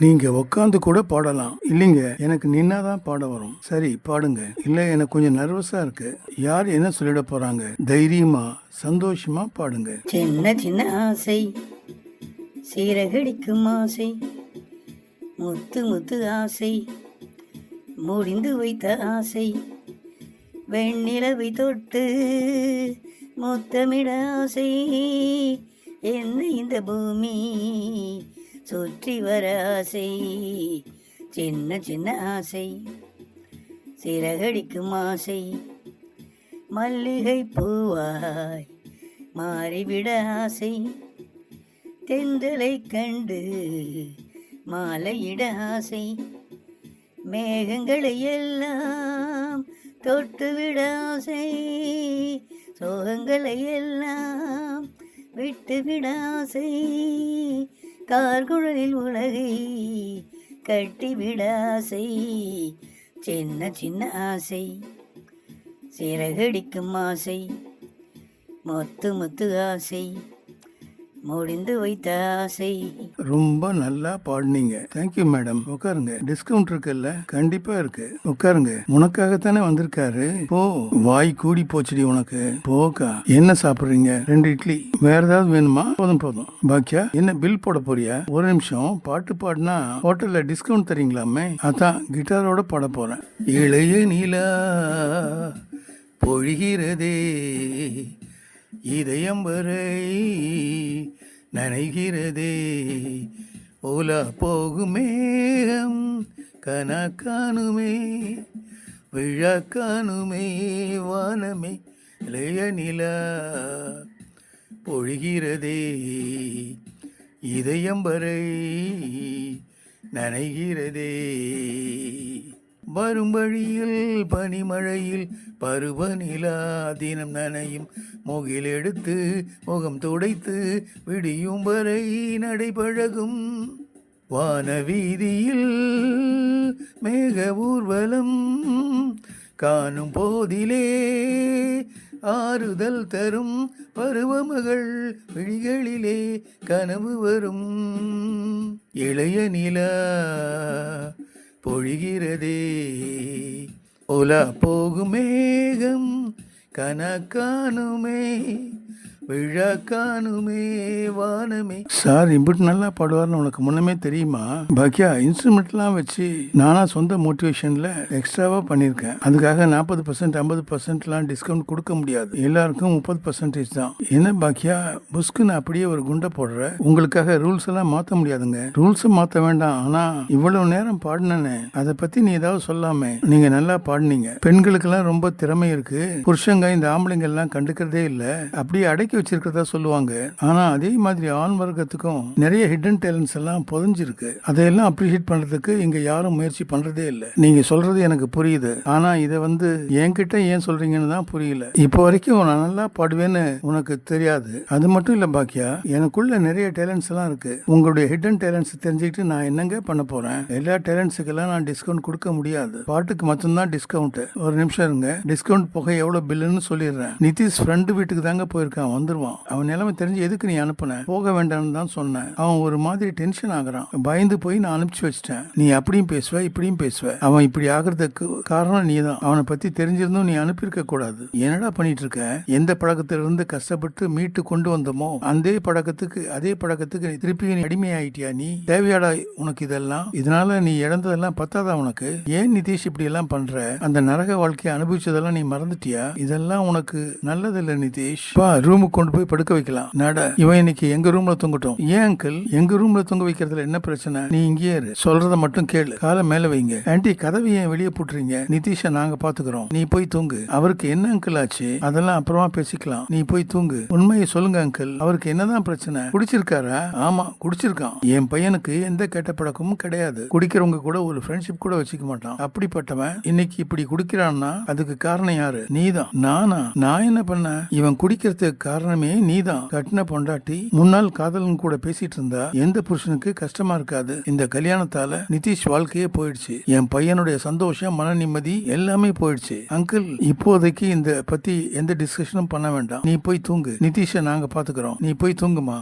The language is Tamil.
நீங்க உட்காந்து கூட பாடலாம். இல்லைங்க எனக்கு நின்னாதான் பாட வரும். சரி பாடுங்க. இல்ல எனக்கு கொஞ்சம் நர்வஸா இருக்கு. யார் என்ன சொல்லிட போறாங்க? தைரியமா சந்தோஷமா பாடுங்க. சின்ன சின்ன ஆசை. சீரகடிக்கும் ஆசை. முத்து முத்து ஆசை. முடிந்து வைத்த ஆசை. வெண்ணிலவை தொட்டு முத்தமிட ஆசை. என்ன இந்த பூமி சுற்றி வர ஆசை சின்ன சின்ன ஆசை சிறகடிக்கும் ஆசை. மல்லிகை பூவாய் மாறிவிட ஆசை தென்றலை கண்டு மாலையிட ஆசை. மேகங்களை எல்லாம் தொட்டுவிட ஆசை சோகங்களை எல்லாம் விட்டுவிட ஆசை. கார்குழலில் உலகை கட்டிவிட ஆசை. சின்ன சின்ன ஆசை. சிறகடிக்கும் ஆசை. மொத்து மொத்து ஆசை. முடிந்து வைத்த ஆசை. ரொம்ப நல்லா பாடினீங்க. தேங்க்யூ மேடம் உட்காருங்க. டிஸ்கவுண்ட் இருக்குல்ல? கண்டிப்பா இருக்கு. உட்காருங்க. உனக்காகத்தானே வந்திருக்காரு. போ. வாய் கூடி போச்சுடி உனக்கு. போக்கா. என்ன சாப்பிடுறீங்க? ரெண்டு இட்லி. வேற ஏதாவது வேணுமா? போதும் போதும். பாக்கியா என்ன பில் போட போறியா? ஒரு நிமிஷம். பாட்டு பாடினா ஹோட்டல்ல டிஸ்கவுண்ட் தரீங்களாமே? அதான் கிட்டாரோட பாட போறேன். இளைய நீலா பொழிகிறதே. இதயம் வரை நனைகிறதே. ஓலா போகுமேகம் மேகம் கனா காணுமே விழா காணுமே வானமே இளைய நிலா பொழிகிறதே. இதயம் வரை நனைகிறதே. வரும் வழியில் பனிமழையில் பருவநிலா தினம் நனையும். முகில் எடுத்து முகம் துடைத்து விடியும் வரை நடைபழகும் வானவீதியில் மேக ஊர்வலம் காணும் போதிலே ஆறுதல் தரும் பருவமகள் விழிகளிலே கனவு வரும். இளைய நிலா பொழிகிறதே. உலா போகும் மேகம் கனக்கானுமே விழக்கானுமே வானமே. சார் இம்புட் நல்லா பாடுவார்னு உனக்கு முன்னமே தெரியுமா? பாக்கியா இன்ஸ்ட்ருமெண்ட்லாம் வச்சு நானா சொந்த மோட்டிவேஷன்ல எக்ஸ்ட்ராவா பண்ணியிருக்கேன் அதுக்காக நாற்பது பர்சன்ட் ஐம்பது பர்சன்ட்லாம் டிஸ்கவுண்ட் கொடுக்க முடியாது. எல்லாருக்கும் முப்பது பர்சன்டேஜ் தான். என்ன பாக்கியா புஸ்க்குன்னு அப்படியே ஒரு குண்டை போடுற? உங்களுக்காக ரூல்ஸ் எல்லாம் மாற்ற முடியாதுங்க. ரூல்ஸ் மாற்ற வேண்டாம். ஆனா இவ்வளவு நேரம் பாடினே அதை பத்தி நீ ஏதாவது சொல்லாமே. நீங்க நல்லா பாடினீங்க. பெண்களுக்கெல்லாம் ரொம்ப திறமை இருக்கு. புருஷங்க இந்த ஆம்பளைங்க எல்லாம் கண்டுக்கிறதே இல்ல. அப்படியே அடைக்க வச்சிருக்கிறதா சொல்லுவாங்க. ஆனா அதே மாதிரி ஆண் வர்க்கத்துக்கும் நிறைய ஹிடன் டேலண்ட்ஸ் எல்லாம் புதஞ்சிருக்கு. அதையெல்லாம் அப்ரிஷியேட் பண்றதுக்கு இங்க யாரும் முயற்சி பண்றதே இல்லை. நீங்க சொல்றது எனக்கு புரியுது. ஆனா இதை வந்து என்கிட்ட ஏன் சொல்றீங்கன்னு தான் புரியல. இப்போ வரைக்கும் நான் நல்லா பாடுவேன்னு உனக்கு தெரியாது. அது மட்டும் இல்ல பாக்கியா எனக்குள்ள நிறைய டேலண்ட்ஸ் எல்லாம் இருக்கு. உங்களுடைய ஹிடன் டேலண்ட்ஸ் தெரிஞ்சுக்கிட்டு நான் என்னங்க பண்ண போறேன்? எல்லா டேலண்ட்ஸுக்கெல்லாம் நான் டிஸ்கவுண்ட் கொடுக்க முடியாது. பாட்டுக்கு மட்டும்தான் டிஸ்கவுண்ட் ஒரு நிமிஷம் இருங்க. டிஸ்கவுண்ட் புகை எவ்வளவு பில்லுன்னு சொல்லிடுறேன். நிதிஷ் ஃப்ரெண்டு வீட்டுக்கு தாங்க போயிருக்கான். வந்துருவான். அவன் நிலைமை தெரிஞ்சு எதுக்கு நீ அனுப்புன? போக வேண்டாம்னு தான் சொன்னேன் அவன் ஒரு மாதிரி டென்ஷன் ஆகுறான். பயந்து போய் நான் அனுப்பிச்சு வச்சிட்டேன். நீ அப்படியும் பேசுவ இப்படியும் பேசுவ. அவன் இப்படி ஆகுறதுக்கு காரணம் நீ தான் அவனை பத்தி தெரிஞ்சிருந்தும் நீ அனுப்பியிருக்க கூடாது. என்னடா பண்ணிட்டு இருக்க எந்த பழக்கத்துல இருந்து கஷ்டப்பட்டு மீட்டு கொண்டு வந்தோமோ அதே பழக்கத்துக்கு அதே பழக்கத்துக்கு நீ திருப்பி நீ அடிமையாயிட்டியா நீ? தேவையாடா உனக்கு இதெல்லாம்? இதனால நீ இழந்ததெல்லாம் பத்தாதா உனக்கு? ஏன் நிதிஷ் இப்படி எல்லாம் பண்ற? அந்த நரக வாழ்க்கையை அனுபவிச்சதெல்லாம் நீ மறந்துட்டியா? இதெல்லாம் உனக்கு நல்லதில்லை நிதிஷ். பா ரூமுக்கு கொண்டு போய் படுக்க வைக்கலாம். நட இவன் இன்னைக்கு எங்க ரூம்ல தூங்கட்டும். ஏன் அங்கிள் எங்க ரூம்ல தூங்க வைக்கிறதுல என்ன பிரச்சனை? நீ இங்கேயே இரு. சொல்றத மட்டும் கேளு. காலை மேல வைங்க. ஆண்டி கதவை ஏன் வெளியே போட்டுறீங்க? நிதிஷை நாங்க பாத்துக்கிறோம் நீ போய் தூங்கு. அவருக்கு என்ன அங்கிள் ஆச்சு? அதெல்லாம் அப்புறமா பேசிக்கலாம். நீ போய் தூங்கு. உண்மையை சொல்லுங்க அங்கிள் அவருக்கு என்னதான் பிரச்சனை? குடிச்சிருக்காரா? ஆமா குடிச்சிருக்கான். என் பையனுக்கு எந்த கெட்ட பழக்கமும் கிடையாது. குடிக்கிறவங்க கூட ஒரு ஃப்ரெண்ட்ஷிப் கூட வச்சுக்க மாட்டான். அப்படிப்பட்டவன் இன்னைக்கு இப்படி குடிக்கிறான்னா அதுக்கு காரணம் யாரு? நீதான். நானா? நான் என்ன பண்ண இவன் குடிக்கிறதுக்கு காரணம் காரணமே நீதான். கட்டின பொண்டாட்டி முன்னாள் காதலன் கூட பேசிட்டு இருந்தா எந்த புருஷனுக்கு கஷ்டமா இருக்காது. இந்த கல்யாணத்தால நிதிஷ் வாழ்க்கையே போயிடுச்சு. என் பையனுடைய சந்தோஷம் மன நிம்மதி எல்லாமே போயிடுச்சு. அங்கிள் இப்போதைக்கு இந்த பத்தி எந்த டிஸ்கஷனும் பண்ண வேண்டாம். நீ போய் தூங்கு. நிதிஷை நாங்க பாத்துக்கிறோம். நீ போய் தூங்குமா?